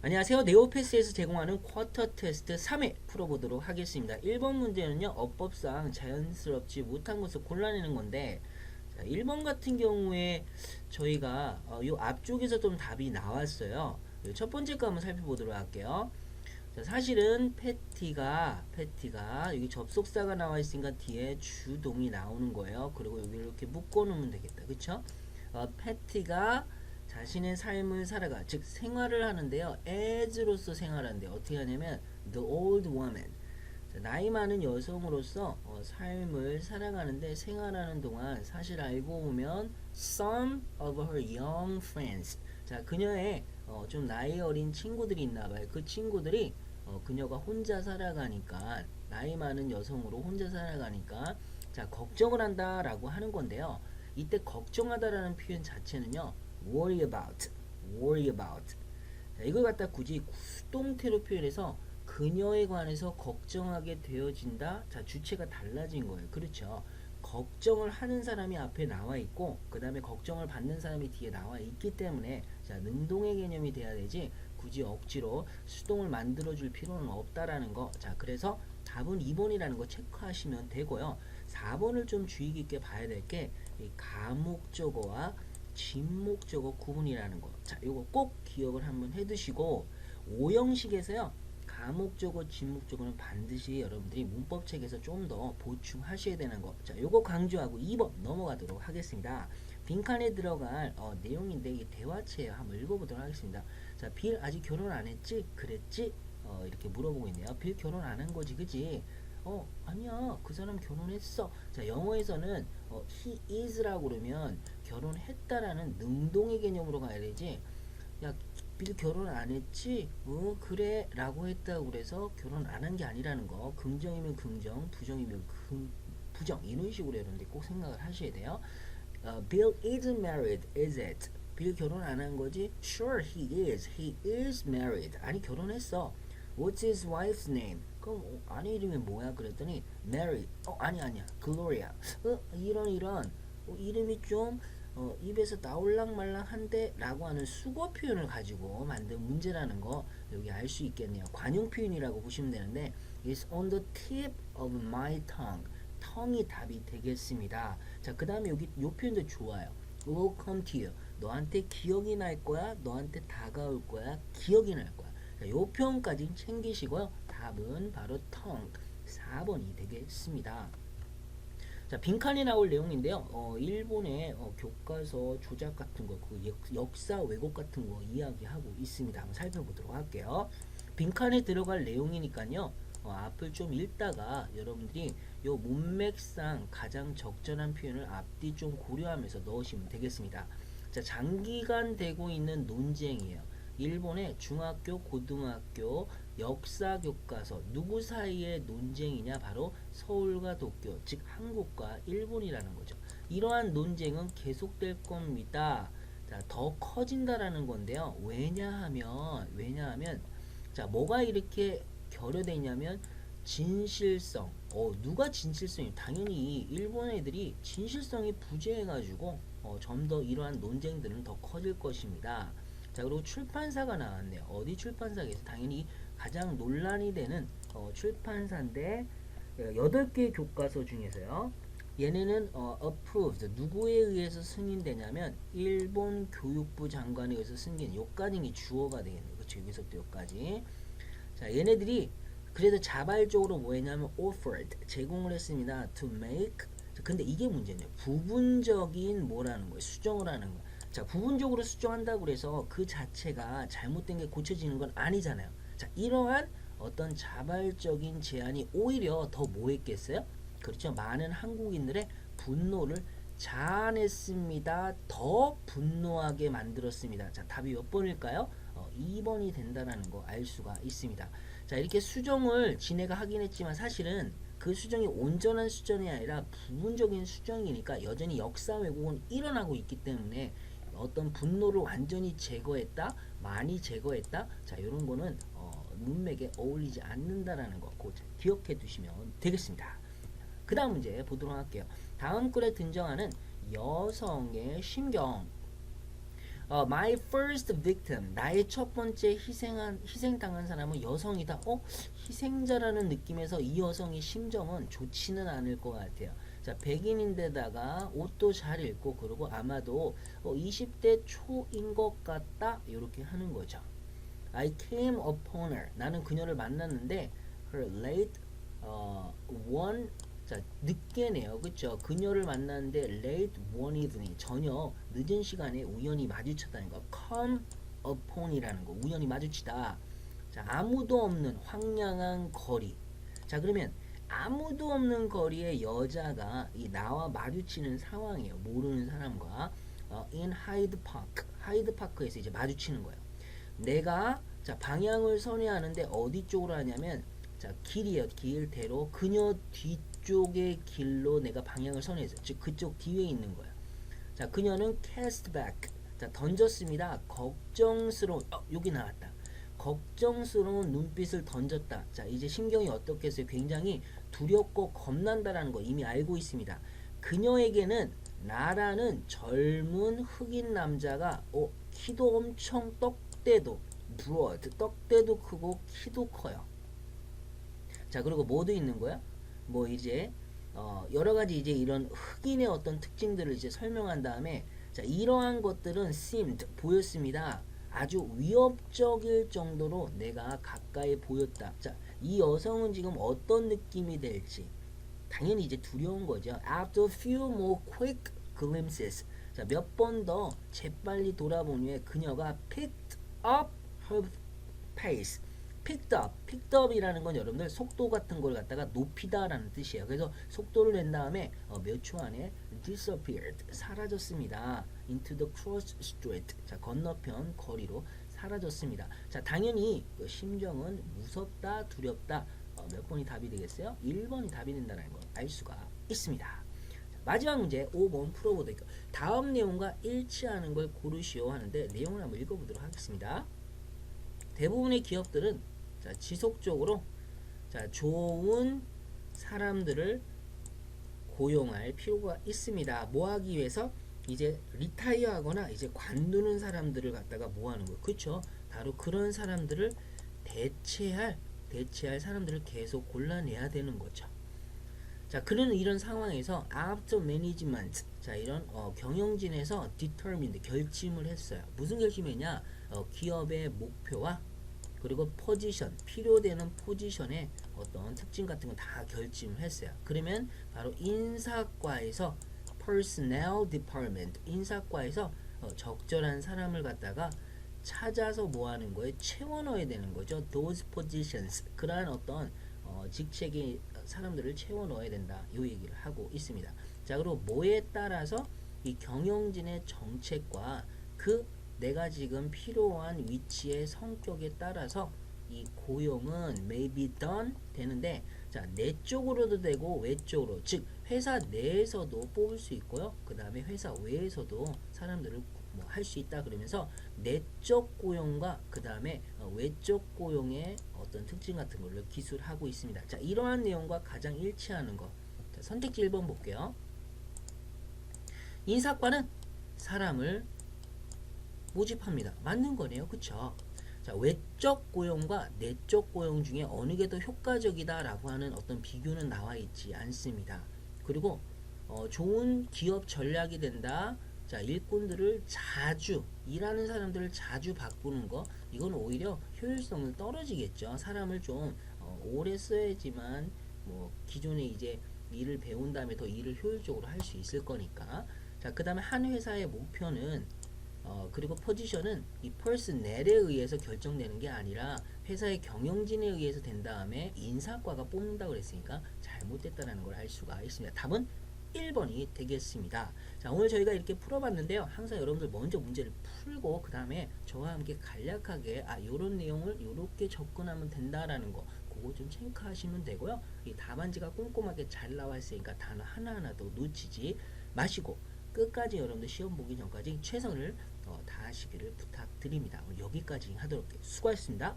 안녕하세요. 네오패스에서 제공하는 쿼터 테스트 3회 풀어보도록 하겠습니다. 1번 문제는요. 어법상 자연스럽지 못한 것을 골라내는 건데 자, 1번 같은 경우에 저희가 어, 요 앞쪽에서 좀 답이 나왔어요. 요첫 번째 거 한번 살펴보도록 할게요. 자, 사실은 패티가 패티가 여기 접속사가 나와 있으니까 뒤에 주동이 나오는 거예요. 그리고 여기 이렇게 묶어 놓으면 되겠다. 그쵸? 어, 패티가 자신의 삶을 살아가 즉 생활을 하는데요. as로서 생활하는데 어떻게 하냐면 the old woman. 자, 나이 많은 여성으로서 어, 삶을 살아가는데 생활하는 동안 사실 알고 보면 some of her young friends. 자 그녀의 어, 좀 나이 어린 친구들이 있나봐요. 그 친구들이 어, 그녀가 혼자 살아가니까 나이 많은 여성으로 혼자 살아가니까 자 걱정을 한다라고 하는 건데요. 이때 걱정하다라는 표현 자체는요 worry about, worry about. 자, 이걸 갖다 굳이 수동태로 표현해서 그녀에 관해서 걱정하게 되어진다. 자, 주체가 달라진 거예요. 그렇죠. 걱정을 하는 사람이 앞에 나와 있고, 그 다음에 걱정을 받는 사람이 뒤에 나와 있기 때문에, 자, 능동의 개념이 돼야 되지, 굳이 억지로 수동을 만들어 줄 필요는 없다라는 거. 자, 그래서 답은 2번이라는 거 체크하시면 되고요. 4번을 좀 주의 깊게 봐야 될 게, 이 가목적어와 진목적어 구분이라는 거. 자, 요거 꼭 기억을 한번 해 두시고 오형식에서요. 가목적어, 진목적어는 반드시 여러분들이 문법책에서 좀 더 보충하셔야 되는 거. 자, 요거 강조하고 2번 넘어가도록 하겠습니다. 빈칸에 들어갈 어, 내용인데 이 대화체예요. 한번 읽어보도록 하겠습니다. 자, 빌 아직 결혼 안 했지? 그랬지? 어, 이렇게 물어보고 있네요. 빌 결혼 안 한 거지, 그지? 어, 아니야. 그 사람 결혼했어. 자, 영어에서는 어, he is라고 그러면 결혼했다라는 능동의 개념으로 가야 되지. 야, 빌 결혼 안 했지? 어, 그래. 라고 했다고 그래서 결혼 안 한 게 아니라는 거. 긍정이면 긍정, 부정이면 금, 부정. 이런 식으로 여러분들 꼭 생각을 하셔야 돼요. 어, Bill isn't married, is it? 빌 결혼 안 한 거지? Sure, he is. He is married. 아니, 결혼했어. What's his wife's name? 그럼 어, 아내 이름이 뭐야? 그랬더니 Mary. 어 아니 아니야. Gloria. 어 이런 이런 어, 이름이 좀 어, 입에서 나올랑 말랑한데 라고 하는 수거 표현을 가지고 만든 문제라는 거 여기 알 수 있겠네요. 관용 표현이라고 보시면 되는데 It's on the tip of my tongue. tongue이 답이 되겠습니다. 자, 그 다음에 여기 요 표현도 좋아요. will come to you. 너한테 기억이 날 거야. 너한테 다가올 거야. 기억이 날 거야. 자, 요 표현까지 챙기시고요. 답은 바로 tongue 4번이 되겠습니다. 자, 빈칸에 나올 내용인데요. 어, 일본의 어, 교과서 조작 같은 거, 그 역, 역사 왜곡 같은 거 이야기하고 있습니다. 한번 살펴보도록 할게요. 빈칸에 들어갈 내용이니까요. 어, 앞을 좀 읽다가 여러분들이 요 문맥상 가장 적절한 표현을 앞뒤 좀 고려하면서 넣으시면 되겠습니다. 자, 장기간 되고 있는 논쟁이에요. 일본의 중학교, 고등학교 역사 교과서 누구 사이의 논쟁이냐 바로 서울과 도쿄 즉 한국과 일본이라는 거죠. 이러한 논쟁은 계속될 겁니다. 자, 더 커진다라는 건데요. 왜냐하면 왜냐하면 자, 뭐가 이렇게 결여돼 있냐면 진실성. 어, 누가 진실성이 당연히 일본 애들이 진실성이 부재해 가지고 어, 좀 더 이러한 논쟁들은 더 커질 것입니다. 자, 그리고 출판사가 나왔네요. 어디 출판사에서 당연히 가장 논란이 되는 어, 출판사인데 8개 교과서 중에서요. 얘네는 어, approved 누구에 의해서 승인되냐면 일본 교육부 장관에 의해서 승인 요까지 주어가 되겠네요. 그렇죠. 여기서부터 여기까지. 자, 얘네들이 그래도 자발적으로 뭐 했냐면 offered 제공을 했습니다. to make 자, 근데 이게 문제네요. 부분적인 뭐라는 거예요. 수정을 하는 거. 자, 부분적으로 수정한다고 그래서 그 자체가 잘못된 게 고쳐지는 건 아니잖아요. 자, 이러한 어떤 자발적인 제안이 오히려 더 뭐 했겠어요? 그렇죠. 많은 한국인들의 분노를 자아냈습니다. 더 분노하게 만들었습니다. 자, 답이 몇 번일까요? 어, 2번이 된다는 거 알 수가 있습니다. 자, 이렇게 수정을 진해가 하긴 했지만 사실은 그 수정이 온전한 수정이 아니라 부분적인 수정이니까 여전히 역사 왜곡은 일어나고 있기 때문에 어떤 분노를 완전히 제거했다, 많이 제거했다. 자, 이런 거는 어, 문맥에 어울리지 않는다라는 거 꼭 기억해 두시면 되겠습니다. 그 다음 문제 보도록 할게요. 다음 글에 등장하는 여성의 심경. 어, my first victim 나의 첫 번째 희생한 희생당한 사람은 여성이다. 어 희생자라는 느낌에서 이 여성의 심정은 좋지는 않을 것 같아요. 자 백인인데다가 옷도 잘 입고 그리고 아마도 어, 20대 초인 것 같다 이렇게 하는 거죠. I came upon her. 나는 그녀를 만났는데 her late 어, one 자 늦게네요. 그쵸? 그녀를 만났는데 late one evening 저녁 늦은 시간에 우연히 마주쳤다는 거. Come upon이라는 거. 우연히 마주치다. 자 아무도 없는 황량한 거리. 자 그러면 아무도 없는 거리에 여자가 이 나와 마주치는 상황이에요. 모르는 사람과. 어, in Hyde Park. 하이드 파크에서 이제 마주치는 거예요 내가 자 방향을 선회하는데 어디 쪽으로 하냐면 자 길이에요. 길 대로 그녀 뒤쪽의 길로 내가 방향을 선회해서 즉 그쪽 뒤에 있는 거야. 자 그녀는 cast back. 자 던졌습니다. 걱정스러운 어 여기 나왔다. 걱정스러운 눈빛을 던졌다. 자 이제 심경이 어떻겠어요? 굉장히 두렵고 겁난다라는 거 이미 알고 있습니다. 그녀에게는 나라는 젊은 흑인 남자가 어 키도 엄청 떡 대도 broad 떡대도 크고 키도 커요 자 그리고 뭐도 있는 거야? 뭐 이제 어, 여러 가지 이제 이런 흑인의 어떤 특징들을 이제 설명한 다음에 자 이러한 것들은 seemed 보였습니다. 아주 위협적일 정도로 내가 가까이 보였다. 자 이 여성은 지금 어떤 느낌이 될지 당연히 이제 두려운 거죠. After few more quick glimpses 자 몇 번 더 재빨리 돌아본 후에 그녀가 picked up her pace picked up, picked up이라는 건 여러분들 속도 같은 걸 갖다가 높이다라는 뜻이에요. 그래서 속도를 낸 다음에 어, 몇초 안에 disappeared 사라졌습니다. into the cross street 자 건너편 거리로 사라졌습니다. 자 당연히 그 심정은 무섭다, 두렵다 어, 몇 번이 답이 되겠어요? 1번이 답이 된다는 걸 알 수가 있습니다. 자, 마지막 문제 5번 풀어보도록 다음 내용과 일치하는 걸 고르시오 하는데 내용을 한번 읽어보도록 하겠습니다. 대부분의 기업들은 자, 지속적으로 자, 좋은 사람들을 고용할 필요가 있습니다. 뭐 하기 위해서 이제 리타이어 하거나 이제 관두는 사람들을 갖다가 뭐 하는 거예요. 그렇죠? 바로 그런 사람들을 대체할 대체할 사람들을 계속 골라내야 되는 거죠. 자, 그런 이런 상황에서 after management 자, 이런 어, 경영진에서 determined 결심을 했어요. 무슨 결심이냐? 어, 기업의 목표와 그리고 포지션 필요되는 포지션의 어떤 특징 같은 거 다 결심을 했어요. 그러면 바로 인사과에서 personnel department 인사과에서 어, 적절한 사람을 갖다가 찾아서 뭐 하는 거예요? 채워 넣어야 되는 거죠. those positions 그러한 어떤 어, 직책의 사람들을 채워 넣어야 된다. 이 얘기를 하고 있습니다. 자, 그리고 뭐에 따라서 이 경영진의 정책과 그 내가 지금 필요한 위치의 성격에 따라서 이 고용은 may be done 되는데 자 내 쪽으로도 되고 외쪽으로 즉 회사 내에서도 뽑을 수 있고요 그 다음에 회사 외에서도 사람들을 뭐 할 수 있다 그러면서 내적 고용과 그 다음에 어, 외적 고용의 어떤 특징 같은 걸로 기술하고 있습니다 자 이러한 내용과 가장 일치하는 거 자, 선택지 1번 볼게요 인사과는 사람을 모집합니다. 맞는 거네요. 그쵸? 자, 외적 고용과 내적 고용 중에 어느 게 더 효과적이다라고 하는 어떤 비교는 나와 있지 않습니다. 그리고 어, 좋은 기업 전략이 된다. 자, 일꾼들을 자주 일하는 사람들을 자주 바꾸는 거 이건 오히려 효율성은 떨어지겠죠. 사람을 좀 어, 오래 써야지만 뭐 기존에 이제 일을 배운 다음에 더 일을 효율적으로 할 수 있을 거니까. 자, 그 다음에 한 회사의 목표는 어, 그리고 포지션은 이 퍼스넬에 의해서 결정되는 게 아니라 회사의 경영진에 의해서 된 다음에 인사과가 뽑는다고 그랬으니까 잘못됐다는 걸 알 수가 있습니다. 답은 1번이 되겠습니다. 자, 오늘 저희가 이렇게 풀어봤는데요. 항상 여러분들 먼저 문제를 풀고 그 다음에 저와 함께 간략하게 아 요런 내용을 요렇게 접근하면 된다라는 거 그거 좀 체크하시면 되고요. 이 답안지가 꼼꼼하게 잘 나와 있으니까 단어 하나하나도 놓치지 마시고 끝까지 여러분들 시험 보기 전까지 최선을 어, 다하시기를 부탁드립니다. 여기까지 하도록 수고하셨습니다.